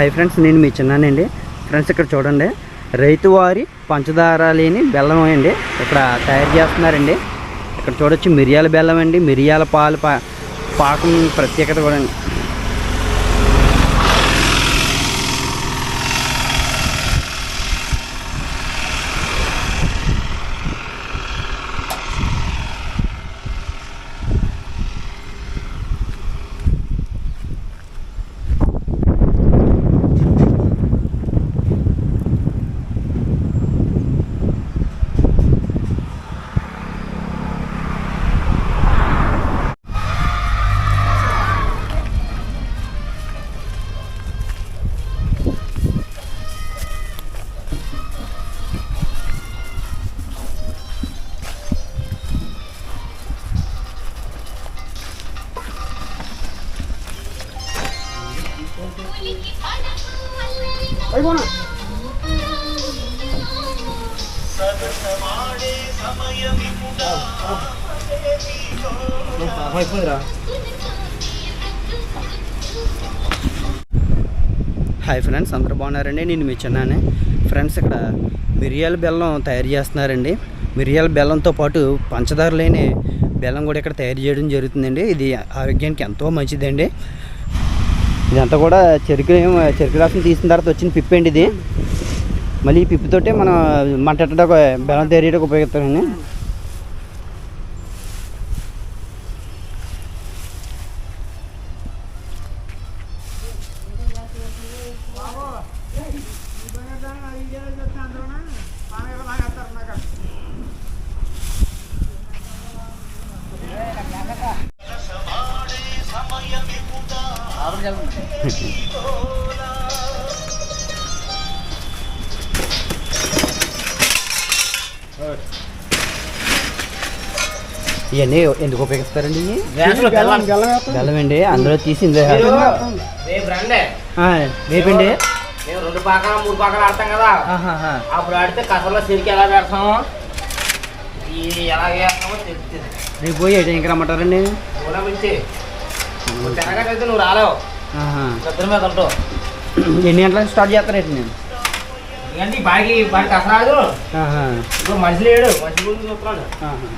Hi friends నేను మీ చిన్నానండి. Friends ఇక్కడ చూడండి. రైతువారి పంచదార లేని బెల్లం అండి. ఇక్కడ తయారు చేస్తున్నారండి. ఇక్కడ చూడొచ్చు మిరియాల బెల్లం అండి. మిరియాల పాలు పా పాకం ప్రత్యేకత కూడా హాయ్ ఫ్రెండ్స్ అందరూ బాగున్నారండి. నేను మీ చిన్నానే. ఫ్రెండ్స్ ఇక్కడ మిరియాల బెల్లం తయారు చేస్తున్నారండి. మిరియాల బెల్లంతో పాటు పంచదార లేని బెల్లం కూడా ఇక్కడ తయారు చేయడం జరుగుతుందండి. ఇది ఆరోగ్యానికి ఎంతో మంచిదండి. ఇదంతా కూడా చెరుకు చెరుకు రసం తీసిన తర్వాత వచ్చిన పిప్పు అండి ఇది. మళ్ళీ ఈ పిప్పుతోటే మనం మంట బెల్లం తేరియడానికి ఉపయోగిస్తామండి ఉపయోగిస్తామండి ఇవన్నీ ఎందుకు ఉపయోగిస్తారండి బెల్లం అండి అందులో రండి రేపండి రెండు పాకాల మూడు పాకాలు ఆడతాం కదా. అప్పుడు ఆడితే కసలో సిరికి ఎలా పెడతాము ఎలా వేస్తామో తెలుస్తుంది. రేపు పోయి ఏ రమ్మంటారండి? నువ్వు రాలేవు. ఎన్ని గంటలకు స్టార్ట్ చేస్తారండి నేను? ఎందుకంటే ఈ బాగా కసరాదు ఆహా. ఇప్పుడు మనిషి లేడు మనిషి గురించి చూస్తున్నాను ఆహా.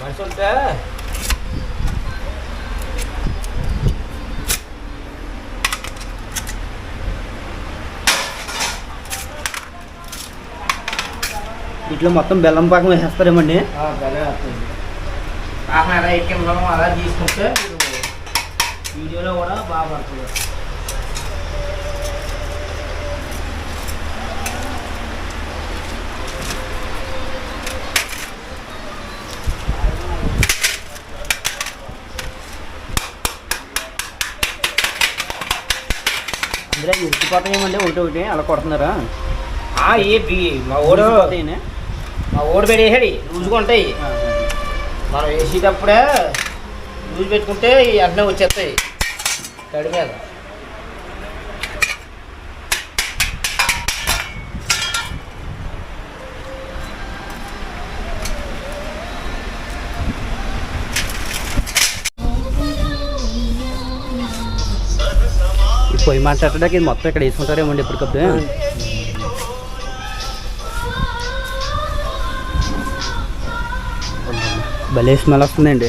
మనిషి ఉంటే ఇట్లా మొత్తం బెల్లం పాకం వేసేస్తారేమండి? ఎలా ఎక్కిందాం అలా తీసుకుంటే వీడియోలో కూడా బాగా పడుతుంది అందులో ఇరికిపోతాయేమండి ఒకటి ఒకటి అలా కొడుతున్నారా ఆ, ఏ బి- మా ఓడు? మా ఓడి పెడేసాడు లూజుగా ఉంటాయి. మనం వేసేటప్పుడే లూజ్ పెట్టుకుంటే ఈ వెంటనే వచ్చేస్తాయి. తడి మీద పొయ్యి మాట్లాడడానికి ఇది మొత్తం ఇక్కడ వేసుకుంటారేమండి ఎప్పటికప్పుడు భలే స్మెల్ వస్తుందండి.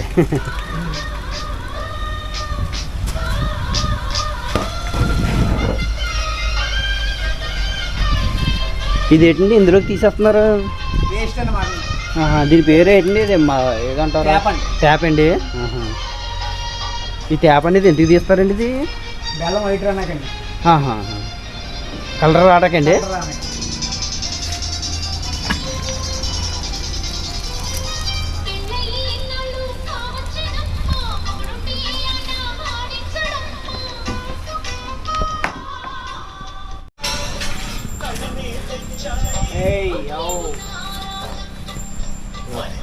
ఇది ఏంటండి ఇందులోకి తీసేస్తున్నారు? దీని పేరు ఏంటండి? ఇది మా ఏదంటారు? ట్యాప్ అండి. ఈ ట్యాప్ అనేది ఎందుకు తీస్తారండి ఇది? బెల్లం వైట్ రానాకండి. కలర్ రావడాకండి What?